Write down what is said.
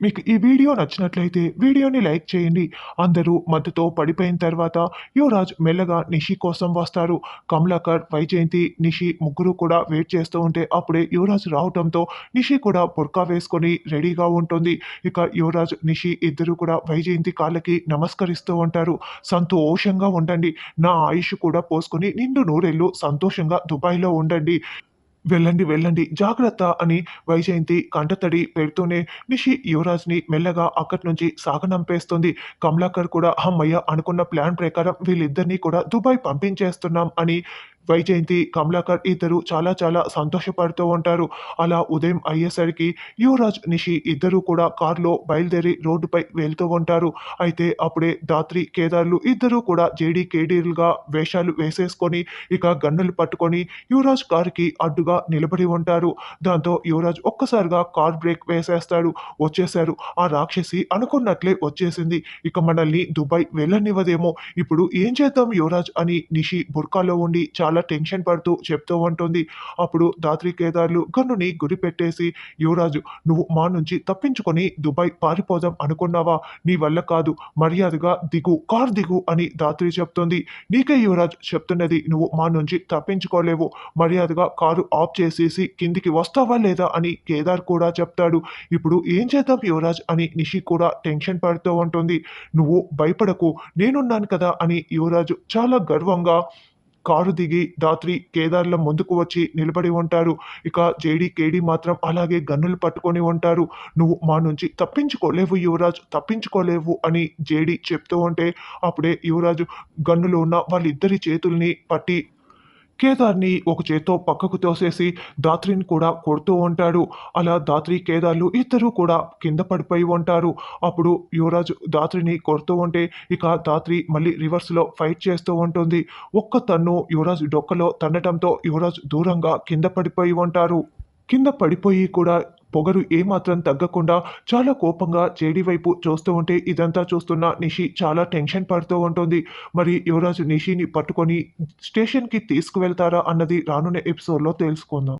మీకు ఈ వీడియో నచ్చినట్లయితే వీడియోని లైక్ చేయండి. అందరూ మద్దతో పడిపోయిన తర్వాత యువరాజ్ మెల్లగా నిషి కోసం వస్తారు. కమలాకర్ వైజయంతి నిషి ముగ్గురు కూడా వెయిట్ చేస్తూ ఉంటే అప్పుడే యువరాజ్ రావటంతో నిషి కూడా బుర్కా వేసుకొని రెడీగా ఉంటుంది. ఇక యువరాజ్ నిషి ఇద్దరు కూడా వైజయంతి కాళ్ళకి నమస్కరిస్తూ ఉంటారు. సంతోషంగా ఉండండి. నా ఆయుష్ కూడా పోసుకొని నిండు నూరెళ్ళు సంతోషంగా దుబాయ్లో ఉండండి. వెళ్ళండి వెళ్ళండి జాగ్రత్త అని వైజయంతి కంటతడి పెడుతూనే నిషి యువరాజ్ని మెల్లగా అక్కడి నుంచి సాగనంపేస్తుంది. కమలాకర్ కూడా అమ్మయ్య అనుకున్న ప్లాన్ ప్రకారం వీళ్ళిద్దరినీ కూడా దుబాయ్ పంపించేస్తున్నాం అని వైజయంతి కమలాకర్ ఇద్దరు చాలా చాలా సంతోషపడుతూ ఉంటారు. అలా ఉదయం అయ్యేసరికి యువరాజ్ నిషి ఇద్దరు కూడా కారులో బయలుదేరి రోడ్డుపై వెళ్తూ ఉంటారు. అయితే అప్పుడే దాత్రి కేదార్లు ఇద్దరు కూడా జేడీ కేడీలుగా వేషాలు వేసేసుకొని ఇక గన్నులు పట్టుకొని యువరాజ్ కారుకి అడ్డుగా నిలబడి ఉంటారు. దాంతో యువరాజ్ ఒక్కసారిగా కార్ బ్రేక్ వేసేస్తాడు. వచ్చేశారు. ఆ రాక్షసి అనుకున్నట్లే వచ్చేసింది. ఇక మనల్ని దుబాయ్ వెళ్ళనివ్వదేమో. ఇప్పుడు ఏం చేద్దాం యువరాజ్ అని నిషి బుర్కాలో ఉండి చాలా టెన్షన్ పడుతూ చెప్తూ ఉంటుంది. అప్పుడు దాత్రి కేదార్లు గన్నుని గురి పెట్టేసి యువరాజు నువ్వు మా నుంచి తప్పించుకొని దుబాయ్ పారిపోదాం అనుకున్నావా? నీ వల్ల కాదు. మర్యాదగా దిగు కార్ దిగు అని దాత్రి చెప్తుంది. నీకే యువరాజ్ చెప్తున్నది నువ్వు మా నుంచి తప్పించుకోలేవు. మర్యాదగా కారు ఆఫ్ చేసేసి కిందికి వస్తావా లేదా? అని కేదార్ కూడా చెప్తాడు. ఇప్పుడు ఏం చేద్దాం యువరాజ్? అని నిషి కూడా టెన్షన్ పడుతూ ఉంటుంది. నువ్వు భయపడకు నేనున్నాను కదా అని యువరాజు చాలా గర్వంగా కారు దిగి దాత్రి కేదార్ల ముందుకు వచ్చి నిలబడి ఉంటారు. ఇక జేడీ కేడీ మాత్రం అలాగే గన్నులు పట్టుకొని ఉంటారు. నువ్వు మా నుంచి తప్పించుకోలేవు యువరాజ్ తప్పించుకోలేవు అని జేడీ చెప్తూ ఉంటే అప్పుడే యువరాజు గన్నులు ఉన్న వాళ్ళిద్దరి చేతుల్ని పట్టి కేదార్ని ఒక చేత్తో పక్కకు తోసేసి దాత్రిని కూడా కొడుతూ ఉంటాడు. అలా దాత్రి కేదార్లు ఇద్దరు కూడా కింద పడిపోయి ఉంటారు. అప్పుడు యువరాజు దాత్రిని కొడుతూ ఉంటే ఇక దాత్రి మళ్ళీ రివర్స్లో ఫైట్ చేస్తూ ఉంటుంది. ఒక్క తన్ను యువరాజు డొక్కలో తన్నటంతో యువరాజు దూరంగా కింద పడిపోయి ఉంటారు. కింద పడిపోయి కూడా పొగరు ఏమాత్రం తగ్గకుండా చాలా కోపంగా జేడి వైపు చూస్తూ ఉంటే ఇదంతా చూస్తున్న నిషి చాలా టెన్షన్ పడుతూ ఉంటుంది. మరి యువరాజు నిషిని పట్టుకొని స్టేషన్కి తీసుకువెళ్తారా అన్నది రానున్న ఎపిసోడ్లో తెలుసుకుందాం.